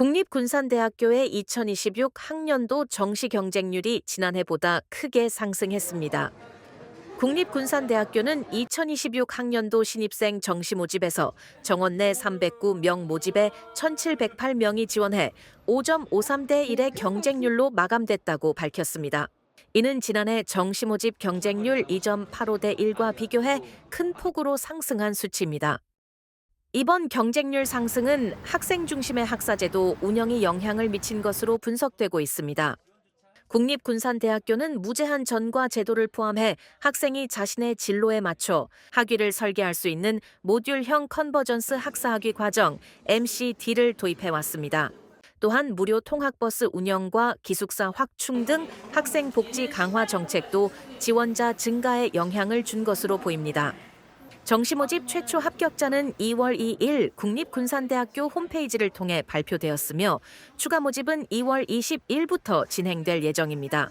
국립군산대학교의 2026 학년도 정시 경쟁률이 지난해보다 크게 상승했습니다. 국립군산대학교는 2026 학년도 신입생 정시 모집에서 정원 내 309명 모집에 1,708명이 지원해 5.53대 1의 경쟁률로 마감됐다고 밝혔습니다. 이는 지난해 정시 모집 경쟁률 2.85대 1과 비교해 큰 폭으로 상승한 수치입니다. 이번 경쟁률 상승은 학생 중심의 학사제도 운영이 영향을 미친 것으로 분석되고 있습니다. 국립군산대학교는 무제한 전과 제도를 포함해 학생이 자신의 진로에 맞춰 학위를 설계할 수 있는 모듈형 컨버전스 학사학위 과정 MCD를 도입해 왔습니다. 또한 무료 통학버스 운영과 기숙사 확충 등 학생 복지 강화 정책도 지원자 증가에 영향을 준 것으로 보입니다. 정시 모집 최초 합격자는 2월 2일 국립군산대학교 홈페이지를 통해 발표되었으며 추가 모집은 2월 20일부터 진행될 예정입니다.